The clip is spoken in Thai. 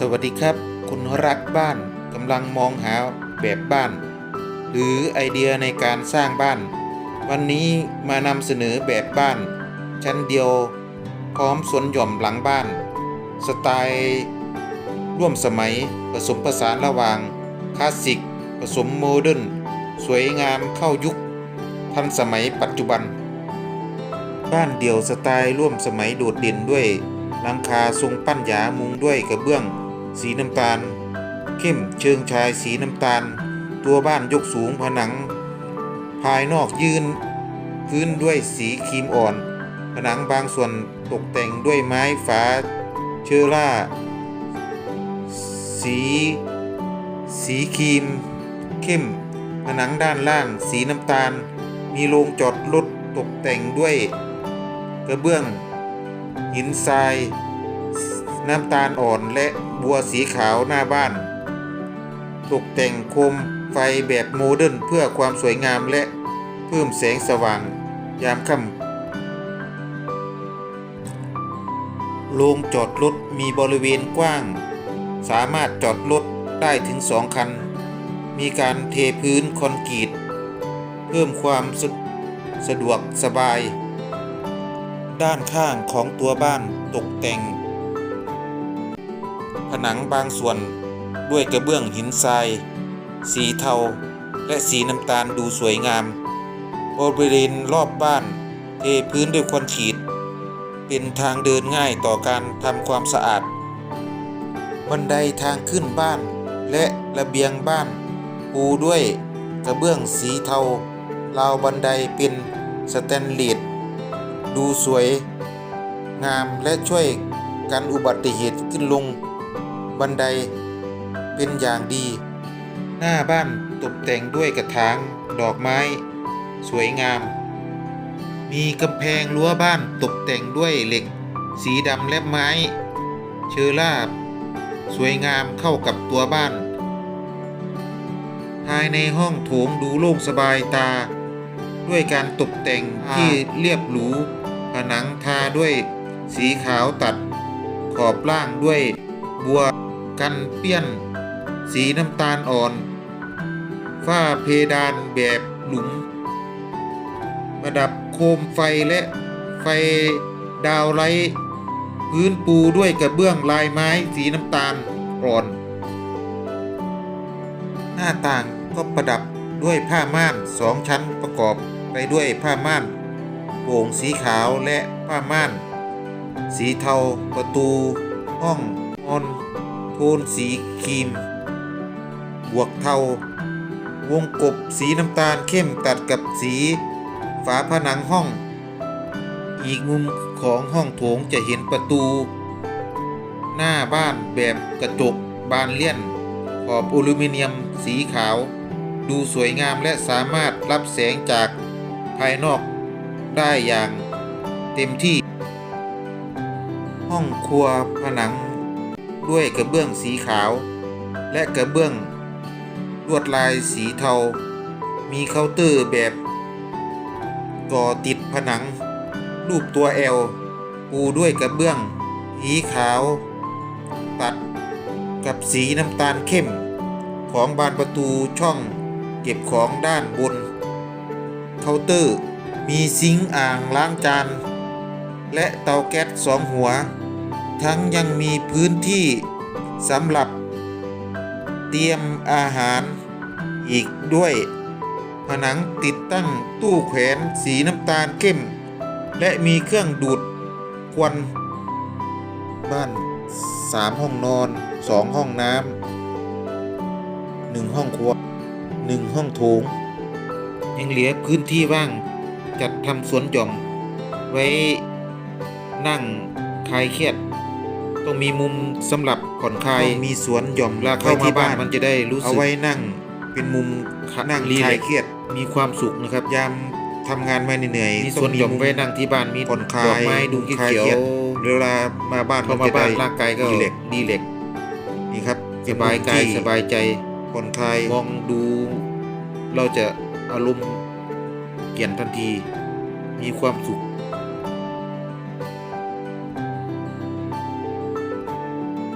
สวัสดีครับ คุณรักบ้านกำลังมองหาแบบบ้าน หรือไอเดียในการสร้างบ้าน วันนี้มานำเสนอแบบบ้าน ชั้นเดียว พร้อมสวนหย่อมหลังบ้าน สไตล์ร่วมสมัยผสมผสานระหว่างคลาสสิก ผสมโมเดิร์นสวยงามเข้ายุค ทันสมัยปัจจุบัน บ้านเดี่ยวสไตล์ร่วมสมัยโดดเด่นด้วยหลังคาทรงปั้นหยามุงด้วยกระเบื้อง สีน้ำตาล เข้มเชิงชายสีน้ำตาล ตัวบ้านยกสูงผนัง ภายนอกยืนพื้นด้วยสีครีมอ่อน ผนังบางส่วนตกแต่งด้วยไม้ฝาเชอร่า สี สีครีม เข้ม ผนังด้านล่าง สีน้ำตาล มีโรงจอดรถตกแต่งด้วย กระเบื้อง หินทราย น้ำตาลอ่อนและบัวสีขาวหน้าบ้าน ตกแต่งโคมไฟแบบโมเดิร์นเพื่อความสวยงามและเพิ่มแสงสว่างยามค่ำโรงจอดรถมีบริเวณกว้าง สามารถจอดรถได้ถึงสองคัน มีการเทพื้นคอนกรีต เพิ่มความสะสะดวกสบาย ด้านข้างของตัวบ้านตกแต่ง นังบางส่วน ด้วยกระเบื้องหินทราย สีเทา และสีน้ำตาลดูสวยงาม บริเวณรอบบ้าน เทพื้นด้วยคอนกรีตเป็นทางเดินง่ายต่อการทำความสะอาด บันไดทางขึ้นบ้าน และระเบียงบ้าน ปูด้วยกระเบื้องสีเทาราวบันไดเป็นสแตนเลสดูสวย งามและช่วยกันอุบัติเหตุขึ้นลง บันไดเป็นอย่างดี หน้าบ้านตกแต่งด้วยกระถางดอกไม้ สวยงาม มีกำแพงรั้วบ้านตกแต่งด้วยเหล็ก สีดำและไม้ เชอร่าสวยงามเข้ากับตัวบ้าน ภายในห้องโถงดูโล่งสบายตา ด้วยการตกแต่งที่เรียบหรู ผนังทาด้วยสีขาวตัด ขอบล่างด้วยบัว กันเปี้ยน สีน้ำตาลอ่อน ฝ้าเพดานแบบหลุม ประดับโคมไฟและไฟดาวไลท์พื้นปูด้วยกระเบื้องลายไม้สีน้ำตาลอ่อน หน้าต่างก็ประดับด้วยผ้าม่านสองชั้นประกอบไปด้วยผ้าม่านโป่งสีขาวและผ้าม่าน สีเทาประตู ห้องนอน โทนสีครีม บวกเทา วงกบสีน้ำตาลเข้มตัดกับสี ฝาผนังห้อง อีกมุมของห้องโถงจะเห็นประตู หน้าบ้านแบบกระจกบานเลี่ยน ขอบอลูมิเนียมสีขาว ดูสวยงามและสามารถรับแสงจากภายนอกได้อย่างเต็มที่ ห้องครัวผนัง ด้วยกระเบื้องสีขาว และกระเบื้อง ลวดลายสีเทา มีเคาน์เตอร์แบบก่อติดผนัง รูปตัวแอลปูด้วยกระเบื้องสีขาว ตัดกับสีน้ำตาลเข้ม ของบานประตูช่องเก็บของด้านบน เคาน์เตอร์ มีซิงค์อ่างล้างจาน และเตาแก๊สสองหัว ทั้งยังมีพื้นที่สำหรับเตรียมอาหารอีกด้วย ผนังติดตั้งตู้แขวนสีน้ำตาลเข้ม และมีเครื่องดูดควันบ้านสามห้องนอนสองห้องน้ำหนึ่งห้องครัวหนึ่งห้องโถง ยังเหลือพื้นที่ว่าง จัดทำสวนหย่อม ไว้นั่งคลายเครียด ต้องมีมุมสำหรับผ่อนคลายมีสวนหย่อมลากเข้าที่บ้านมันจะได้รู้สึกเอาไว้นั่ง เป็นมุมนั่งคลายเครียดมีความสุขนะครับยามทำงานมาเหนื่อยมีสวนหย่อมไว้นั่งที่บ้านมีผ่อนคลายดอกไม้ดูเขียวเวลามาบ้านพอมาบ้านร่างกายก็ดีเล็กดีเล็กนี่ครับสบายกายสบายใจผ่อนคลายมองดู เราจะอารมณ์เปลี่ยนทันที มีความสุข